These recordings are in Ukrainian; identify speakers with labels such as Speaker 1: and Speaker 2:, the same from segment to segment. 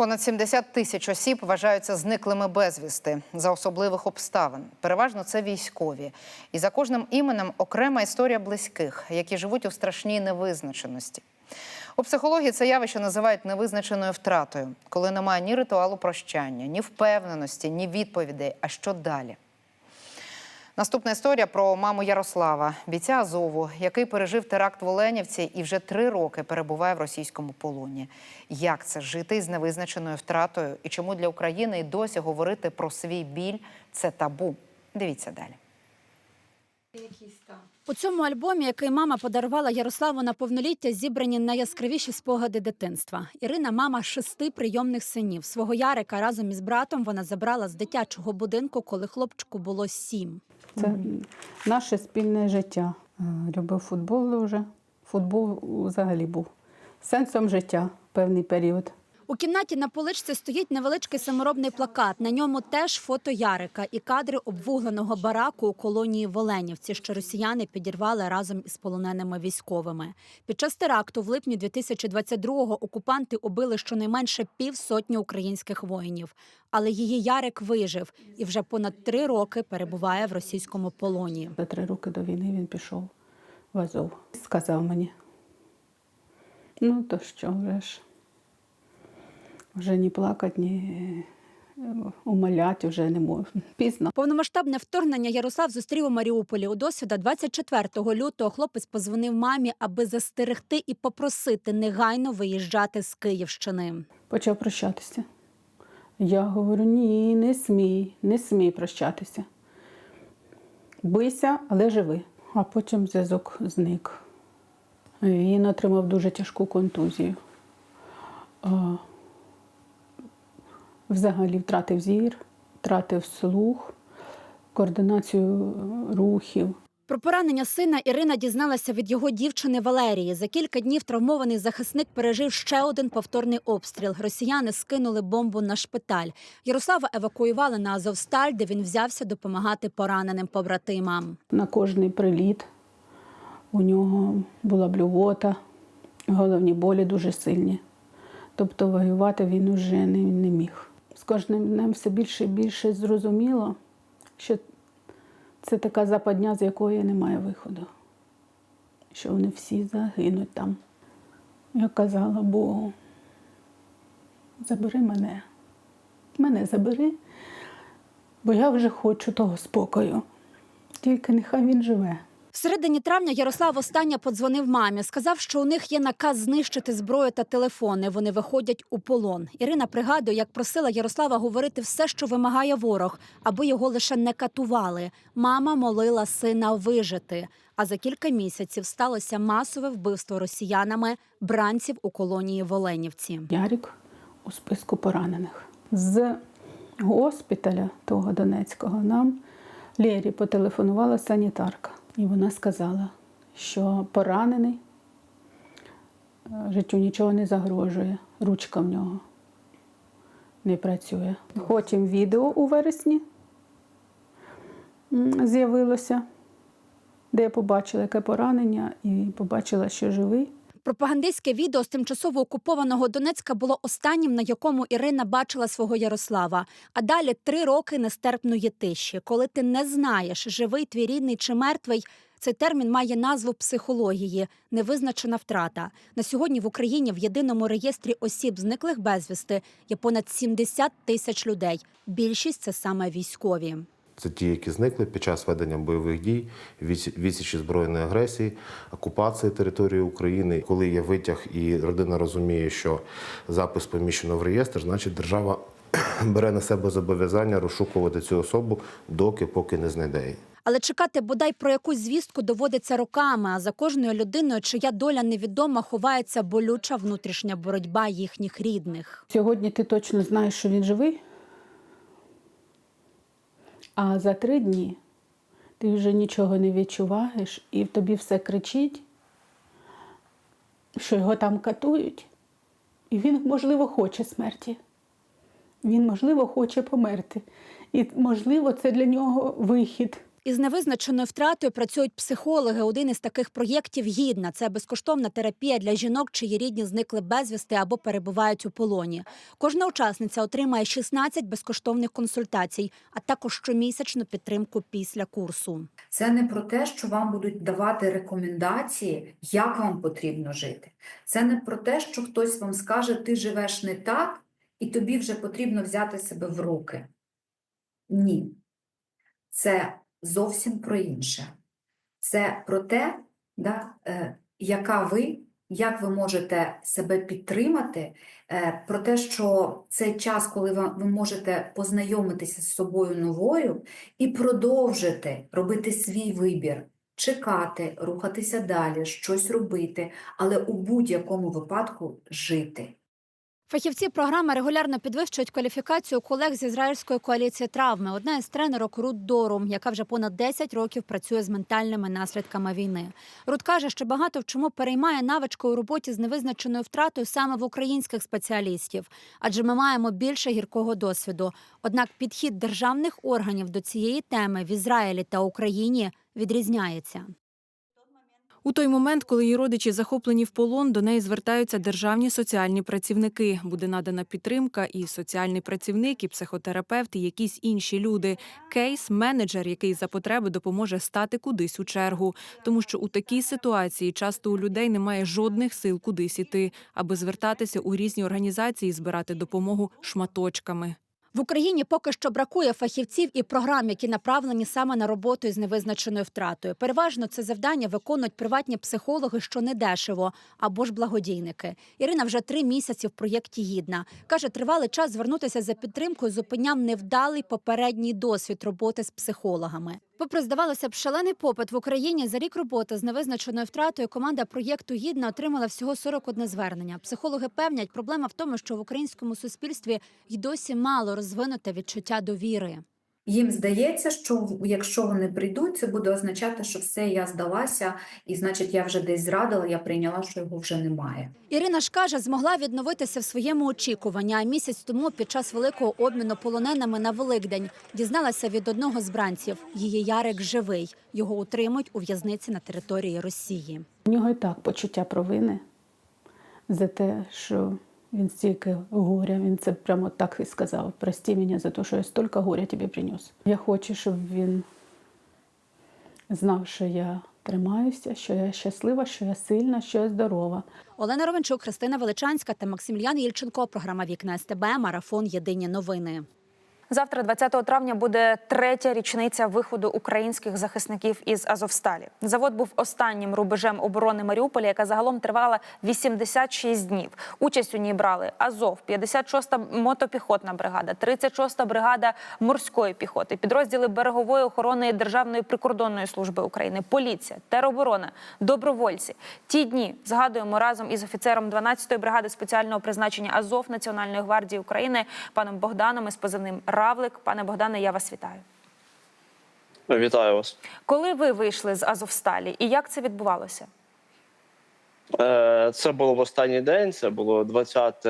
Speaker 1: Понад 70 тисяч осіб вважаються зниклими безвісти за особливих обставин. Переважно це військові. І за кожним іменем окрема історія близьких, які живуть у страшній невизначеності. У психології це явище називають невизначеною втратою, коли немає ні ритуалу прощання, ні впевненості, ні відповідей. А що далі? Наступна історія про маму Ярослава, бійця Азову, який пережив теракт в Оленівці і вже три роки перебуває в російському полоні. Як це жити із невизначеною втратою і чому для України і досі говорити про свій біль це табу? Дивіться далі.
Speaker 2: У цьому альбомі, який мама подарувала Ярославу на повноліття, зібрані найяскравіші спогади дитинства. Ірина, мама шести прийомних синів. Свого Ярика разом із братом вона забрала з дитячого будинку, коли хлопчику було сім.
Speaker 3: Це наше спільне життя. Е, Любив футбол дуже. Футбол взагалі був сенсом життя певний період.
Speaker 2: У кімнаті на поличці стоїть невеличкий саморобний плакат. На ньому теж фото Ярика і кадри обвугленого бараку у колонії в Оленівці, що росіяни підірвали разом із полоненими військовими. Під час теракту в липні 2022-го окупанти убили щонайменше півсотні українських воїнів. Але її Ярик вижив і вже понад три роки перебуває в російському полоні.
Speaker 3: За три роки до війни він пішов в Азов. Сказав мені. Ну, то що вже ж? Вже ні плакати, ні е, умолять вже не можу. Пізно.
Speaker 2: Повномасштабне вторгнення Ярослав зустрів у Маріуполі. У досвіда 24 лютого хлопець позвонив мамі, аби застерегти і попросити негайно виїжджати з Київщини.
Speaker 3: Почав прощатися. Я говорю: ні, не смій, не смій прощатися. Бийся, але живи. А потім зв'язок зник. Він отримав дуже тяжку контузію. Взагалі втратив зір, втратив слух, координацію рухів.
Speaker 2: Про поранення сина Ірина дізналася від його дівчини Валерії. За кілька днів травмований захисник пережив ще один повторний обстріл. Росіяни скинули бомбу на шпиталь. Ярослава евакуювали на Азовсталь, де він взявся допомагати пораненим побратимам.
Speaker 3: На кожний приліт у нього була блювота, головні болі дуже сильні. Тобто воювати він уже не, не міг. З кожним днем все більше і більше зрозуміло, що це така западня, з якої немає виходу. Що вони всі загинуть там. Я казала Богу, забери мене, мене забери, бо я вже хочу того спокою. Тільки нехай він живе.
Speaker 2: В середині травня Ярослав останнє подзвонив мамі. Сказав, що у них є наказ знищити зброю та телефони. Вони виходять у полон. Ірина пригадує, як просила Ярослава говорити все, що вимагає ворог, аби його лише не катували. Мама молила сина вижити. А за кілька місяців сталося масове вбивство росіянами бранців у колонії в Оленівці.
Speaker 3: Ярик у списку поранених. З госпіталя того Донецького нам Лєрі потелефонувала санітарка. І вона сказала, що поранений, е, життю нічого не загрожує, ручка в нього не працює. Потім відео у вересні з'явилося, де я побачила, яке поранення, і побачила, що живий.
Speaker 2: Пропагандистське відео з тимчасово окупованого Донецька було останнім, на якому Ірина бачила свого Ярослава. А далі три роки нестерпної тиші. Коли ти не знаєш, живий твій рідний чи мертвий. Цей термін має назву психології невизначена втрата. На сьогодні в Україні в єдиному реєстрі осіб, зниклих безвісти, є понад 70 тисяч людей. Більшість це саме військові.
Speaker 4: Це ті, які зникли під час ведення бойових дій, відсі- відсічі збройної агресії, окупації території України. Коли є витяг і родина розуміє, що запис поміщено в реєстр, значить держава бере на себе зобов'язання розшукувати цю особу, доки поки не знайде її.
Speaker 2: Але чекати бодай про якусь звістку доводиться роками. А за кожною людиною, чия доля невідома, ховається болюча внутрішня боротьба їхніх рідних.
Speaker 3: Сьогодні ти точно знаєш, що він живий, а за три дні ти вже нічого не відчуваєш, і в тобі все кричить, що його там катують, і він, можливо, хоче смерті. Він, можливо, хоче померти. І, можливо, це для нього вихід.
Speaker 2: Із невизначеною втратою працюють психологи. Один із таких проєктів гідна. Це безкоштовна терапія для жінок, чиї рідні зникли безвісти або перебувають у полоні. Кожна учасниця отримає 16 безкоштовних консультацій, а також щомісячну підтримку після курсу.
Speaker 5: Це не про те, що вам будуть давати рекомендації, як вам потрібно жити. Це не про те, що хтось вам скаже, ти живеш не так, і тобі вже потрібно взяти себе в руки. Ні. Це зовсім про інше. Це про те, да, е, яка ви, як ви можете себе підтримати, е, про те, що це час, коли ви, ви можете познайомитися з собою новою, і продовжити робити свій вибір, чекати, рухатися далі, щось робити, але у будь-якому випадку жити.
Speaker 2: Фахівці програми регулярно підвищують кваліфікацію колег з ізраїльської коаліції травми. Одна із тренерок Рут Дорум, яка вже понад 10 років працює з ментальними наслідками війни. Рут каже, що багато в чому переймає навичку у роботі з невизначеною втратою саме в українських спеціалістів, адже ми маємо більше гіркого досвіду. Однак підхід державних органів до цієї теми в Ізраїлі та Україні відрізняється.
Speaker 6: У той момент, коли її родичі захоплені в полон, до неї звертаються державні соціальні працівники. Буде надана підтримка і соціальний працівник, і психотерапевт, і якісь інші люди. Кейс менеджер, який за потреби допоможе стати кудись у чергу. Тому що у такій ситуації часто у людей немає жодних сил кудись іти, аби звертатися у різні організації і збирати допомогу шматочками.
Speaker 2: В Україні поки що бракує фахівців і програм, які направлені саме на роботу із невизначеною втратою. Переважно це завдання виконують приватні психологи, що недешево, або ж благодійники. Ірина вже три місяці в проєкті гідна. Каже, тривалий час звернутися за підтримкою зупиняв невдалий попередній досвід роботи з психологами. Попри здавалося б, шалений попит в Україні за рік роботи з невизначеною втратою команда проєкту гідна отримала всього 41 звернення. Психологи певнять, проблема в тому, що в українському суспільстві й досі мало розвинуте відчуття довіри.
Speaker 5: Їм здається, що в- якщо вони прийдуть, це буде означати, що все, я здалася, і значить, я вже десь зрадила, я прийняла, що його вже немає.
Speaker 2: Ірина ж каже, змогла відновитися в своєму очікуванні. А місяць тому, під час великого обміну полоненими на Великдень, дізналася від одного з бранців. Її Ярик живий. Його утримують у в'язниці на території Росії.
Speaker 3: У нього і так почуття провини за те, що він стільки горя, він це прямо так і сказав. Прости мене за те, що я стільки горя тобі приніс. Я хочу, щоб він знав, що я тримаюся, що я щаслива, що я сильна, що я здорова.
Speaker 2: Олена Ровенчук, Христина Величанська та Максимільян Єльченко. Програма Вікна СТБ. Марафон Єдині новини.
Speaker 7: Завтра, 20 травня, буде третя річниця виходу українських захисників із Азовсталі. Завод був останнім рубежем оборони Маріуполя, яка загалом тривала 86 днів. Участь у ній брали Азов, 56-та мотопіхотна бригада, 36-та бригада морської піхоти, підрозділи берегової охорони Державної прикордонної служби України, поліція, тероборона, добровольці. Ті дні згадуємо разом із офіцером 12-ї бригади спеціального призначення Азов Національної гвардії України паном Богданом із позивним Равлик. Пане Богдане, я вас вітаю.
Speaker 8: Вітаю вас.
Speaker 7: Коли ви вийшли з Азовсталі і як це відбувалося?
Speaker 8: Е, Це було в останній день. Це було 20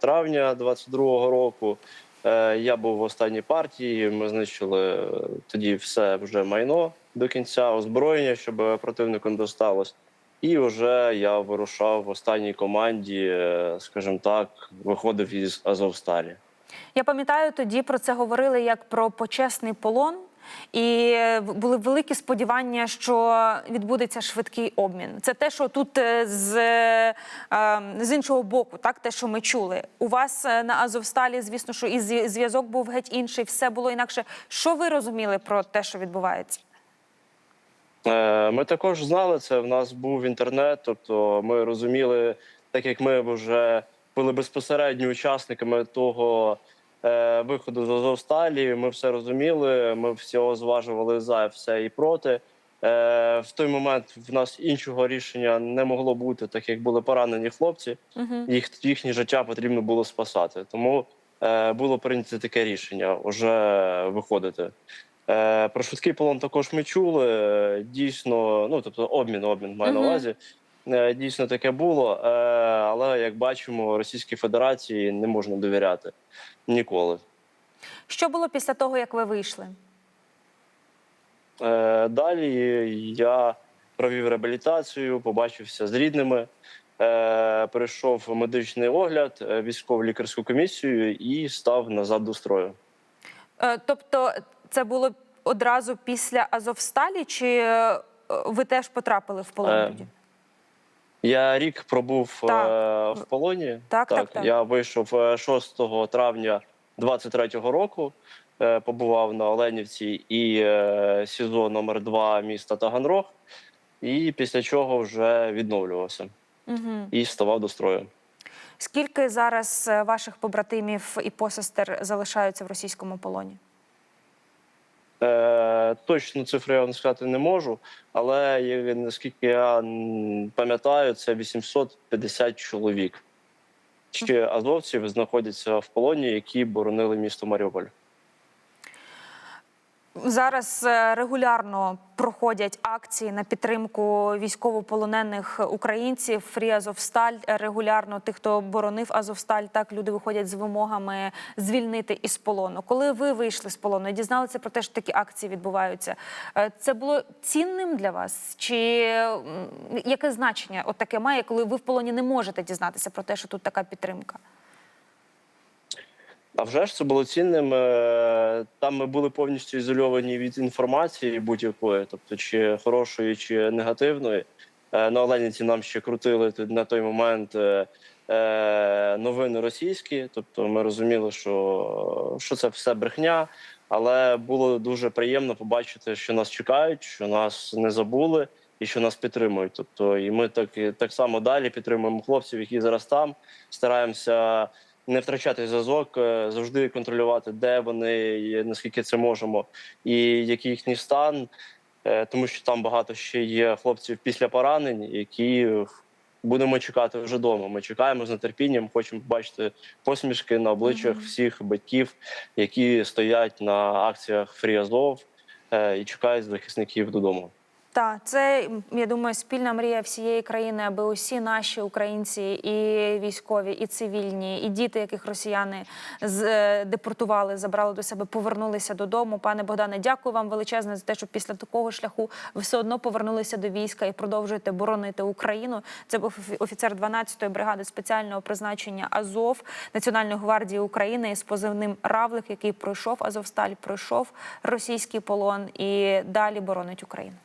Speaker 8: травня 22-го року. Е, Я був в останній партії. Ми знищили е, тоді все вже майно до кінця, озброєння, щоб противнику не досталось. І вже я вирушав в останній команді, скажімо так, виходив із Азовсталі.
Speaker 7: Я пам'ятаю, тоді про це говорили як про почесний полон, і були великі сподівання, що відбудеться швидкий обмін. Це те, що тут е, з, е, е, з іншого боку, так те, що ми чули. У вас е, на Азовсталі, звісно, що і зв'язок був геть інший, все було інакше. Що ви розуміли про те, що відбувається?
Speaker 8: Ми також знали це. В нас був інтернет, тобто ми розуміли, так як ми вже були безпосередньо учасниками того е, виходу з Азовсталі. Ми все розуміли. Ми всього зважували за все і проти. Е, в той момент в нас іншого рішення не могло бути, так як були поранені хлопці.
Speaker 7: Угу.
Speaker 8: Їх їхнє життя потрібно було спасати. Тому е, було прийнято таке рішення вже виходити. Е, про швидкий полон також ми чули. Е, Дійсно, ну тобто обмін, обмін маю на увазі. Е, Дійсно таке було, е, але як бачимо, Російській Федерації не можна довіряти ніколи.
Speaker 7: Що було після того, як ви вийшли?
Speaker 8: Е, Далі я провів реабілітацію, побачився з рідними, пройшов медичний огляд, військово лікарську комісію і став назад до строю.
Speaker 7: Тобто, це було одразу після Азовсталі, чи ви теж потрапили в полон?
Speaker 8: Е? Я рік пробув
Speaker 7: Так.
Speaker 8: е, в полоні.
Speaker 7: Так, так, так.
Speaker 8: Я вийшов е, 6 травня 23-го року. е, Побував на Оленівці і е, СІЗО номер 2 міста Таганрог. І після чого вже відновлювався
Speaker 7: Угу.
Speaker 8: і ставав до строю.
Speaker 7: Скільки зараз е, ваших побратимів і посестер залишаються в російському полоні?
Speaker 8: Е, точну цифру я вам сказати не можу, але наскільки я пам'ятаю, це 850 чоловік. чи азовців знаходяться в полоні, які боронили місто Маріуполь.
Speaker 7: Зараз е, регулярно проходять акції на підтримку військовополонених українців. Фрі Азовсталь Е, регулярно тих, хто боронив Азовсталь, так люди виходять з вимогами звільнити із полону. Коли ви вийшли з полону дізналися про те, що такі акції відбуваються, е, це було цінним для вас? Чи яке значення от таке має, коли ви в полоні не можете дізнатися про те, що тут така підтримка?
Speaker 8: А вже ж це було цінним. Е, Там ми були повністю ізольовані від інформації будь-якої, тобто чи хорошої, чи негативної. Е, На Оленівці нам ще крутили на той момент е, новини російські. Тобто ми розуміли, що, що це все брехня. Але було дуже приємно побачити, що нас чекають, що нас не забули і що нас підтримують. Тобто, і ми так, так само далі підтримуємо хлопців, які зараз там. Стараємося не втрачати зв'язок, е, завжди контролювати, де вони, і наскільки це можемо, і який їхній стан, Е, тому що там багато ще є хлопців після поранень, які будемо чекати вже вдома. Ми чекаємо з нетерпінням, хочемо бачити посмішки на обличчях всіх батьків, які стоять на акціях Азов е, і чекають захисників додому.
Speaker 7: Так, це я думаю, спільна мрія всієї країни, аби усі наші українці, і військові, і цивільні, і діти, яких росіяни з- е, депортували, забрали до себе, повернулися додому. Пане Богдане, дякую вам величезне за те, що після такого шляху ви все одно повернулися до війська і продовжуєте боронити Україну. Це був офіцер 12-ї бригади спеціального призначення Азов Національної гвардії України із позивним Равлик, який пройшов Азовсталь, пройшов російський полон і далі боронить Україну.